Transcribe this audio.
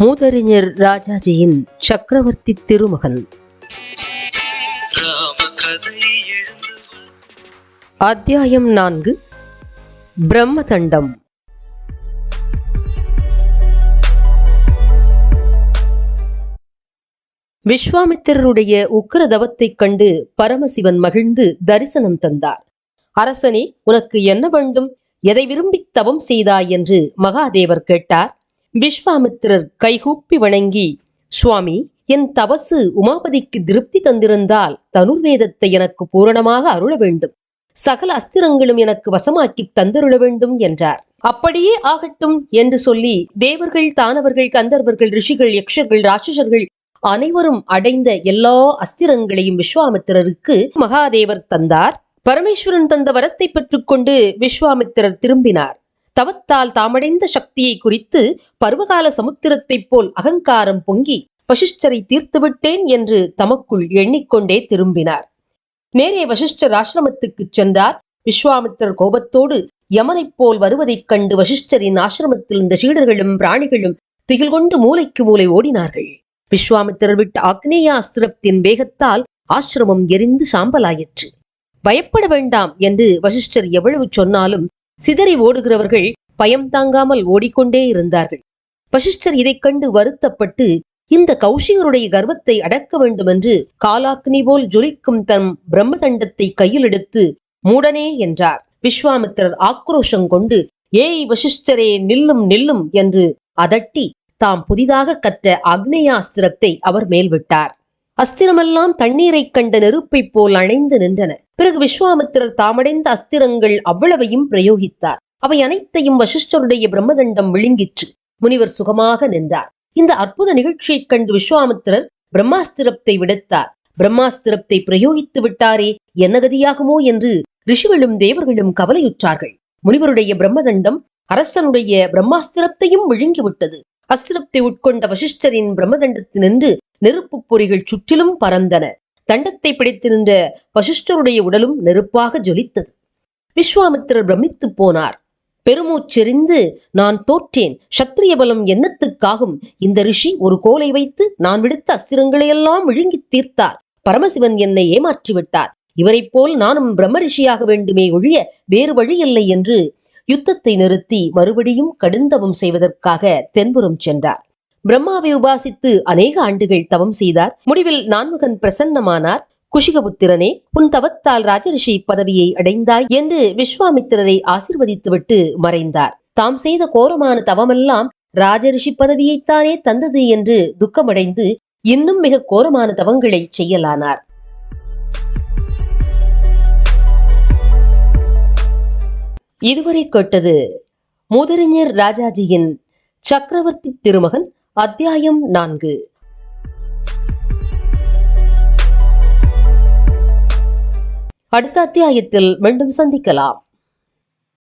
மூதறிஞர் ராஜாஜியின் சக்கரவர்த்தி திருமகன். அத்தியாயம் நான்கு பிரம்மதண்டம். விஸ்வாமித்திரருடைய உக்கிரதவத்தைக் கண்டு பரமசிவன் மகிழ்ந்து தரிசனம் தந்தார். அரசனே உனக்கு என்ன வேண்டும்? எதை விரும்பித் தவம் செய்தாய்? என்று மகாதேவர் கேட்டார். விஸ்வாமித்திரர் கைகூப்பி வணங்கி சுவாமி என் தபசு உமாபதிக்கு திருப்தி தந்திருந்தால் தனுர்வேதத்தை எனக்கு பூரணமாக அருள வேண்டும். சகல அஸ்திரங்களும் எனக்கு வசமாக்கி தந்தருள வேண்டும் என்றார். அப்படியே ஆகட்டும் என்று சொல்லி தேவர்கள் தானவர்கள் கந்தர்வர்கள் ரிஷிகள் யக்ஷர்கள் ராட்சசர்கள் அனைவரும் அடைந்த எல்லா அஸ்திரங்களையும் விஸ்வாமித்திரருக்கு மகாதேவர் தந்தார். பரமேஸ்வரன் தந்த வரத்தை பெற்றுக்கொண்டு விஸ்வாமித்திரர் திரும்பினார். தவத்தால் தாமடைந்த சக்தியை குறித்து பருவகால சமுத்திரத்தைப் போல் அகங்காரம் பொங்கி வசிஷ்டரை தீர்த்துவிட்டேன் என்று தமக்குள் எண்ணிக்கொண்டே திரும்பினார். நேரே வசிஷ்டர் ஆசிரமத்துக்குச் சென்றார். விஸ்வாமித்திரர் கோபத்தோடு யமனைப் போல் வருவதைக் கண்டு வசிஷ்டரின் ஆசிரமத்தில் இருந்த சீடர்களும் பிராணிகளும் திகில் கொண்டு மூலைக்கு மூலை ஓடினார்கள். விஸ்வாமித்திரர் விட்ட ஆக்னேயாஸ்திரத்தின் வேகத்தால் ஆசிரமம் எரிந்து சாம்பலாயிற்று. பயப்பட வேண்டாம் என்று வசிஷ்டர் எவ்வளவு சொன்னாலும் சிதறி ஓடுகிறவர்கள் பயம் தாங்காமல் ஓடிக்கொண்டே இருந்தார்கள். வசிஷ்டர் இதைக் கண்டு வருத்தப்பட்டு இந்த கௌஷிகருடைய கர்வத்தை அடக்க வேண்டுமென்று காலாக்னி போல் ஜொலிக்கும் தம் பிரம்மதண்டத்தை கையில் எடுத்து மூடனே என்றார். விஸ்வாமித்திரர் ஆக்ரோஷம் கொண்டு ஏய் வசிஷ்டரே நில்லும் நில்லும் என்று அதட்டி தாம் புதிதாக கற்ற அக்னேயாஸ்திரத்தை அவர் மேல்விட்டார் அஸ்திரமெல்லாம் தண்ணீரைக் கண்ட நெருப்பைப் போல் அணைந்து நின்றன. பிறகு விஸ்வாமித்திரர் தாமடைந்த அஸ்திரங்கள் அவ்வளவையும் பிரயோகித்தார். அவை அனைத்தையும் வசிஷ்டருடைய பிரம்மதண்டம் விழுங்கிற்று. முனிவர் சுகமாக நின்றார். இந்த அற்புத நிகழ்ச்சியைக் கண்டு விஸ்வாமித்திரர் பிரம்மாஸ்திரத்தை விடுத்தார். பிரம்மாஸ்திரத்தை பிரயோகித்து விட்டாரே என்ன கதியாகுமோ என்று ரிஷிகளும் தேவர்களும் கவலையுற்றார்கள். முனிவருடைய பிரம்மதண்டம் அரசனுடைய பிரம்மாஸ்திரத்தையும் விழுங்கிவிட்டது. அஸ்திரத்தை உட்கொண்ட வசிஷ்டரின் பிரம்மதண்டத்தினின்று நெருப்புப் பொறிகள் சுற்றிலும் பறந்தன. தண்டத்தை பிடித்து நின்ற வசிஷ்டருடைய உடலும் நெருப்பாக ஜொலித்தது. விஸ்வாமித்திரர் பிரமித்துப் போனார். பெருமூச்செறிந்து நான் தோற்றேன். சத்திரிய பலம் என்னத்துக்காகும்? இந்த ரிஷி ஒரு கோலை வைத்து நான் விடுத்த அஸ்திரங்களையெல்லாம் விழுங்கித் தீர்த்தார். பரமசிவன் என்னை ஏமாற்றிவிட்டார். இவரைப் போல் நானும் பிரம்ம ரிஷியாக வேண்டுமே ஒழிய வேறு வழியில்லை என்று யுத்தத்தை நிறுத்தி மறுபடியும் கடுந்தவம் செய்வதற்காக தென்புறம் சென்றார். பிரம்மாவை உபாசித்து அநேக ஆண்டுகள் தவம் செய்தார். முடிவில் நான்முகன் பிரசன்னமானார். குஷிகபுத்திரனே உன் தவத்தால் ராஜரிஷி பதவியை அடைந்தாய் என்று விஸ்வாமித்திரரை ஆசிர்வதித்துவிட்டு மறைந்தார். தாம் செய்த கோரமான தவமெல்லாம் ராஜரிஷி பதவியைத்தானே தந்தது என்று துக்கமடைந்து இன்னும் மிக கோரமான தவங்களை செய்யலானார். இதுவரை கேட்டது முதறிஞர் ராஜாஜியின் சக்கரவர்த்தி திருமகன் அத்தியாயம் நான்கு. அடுத்த அத்தியாயத்தில் மீண்டும் சந்திக்கலாம்.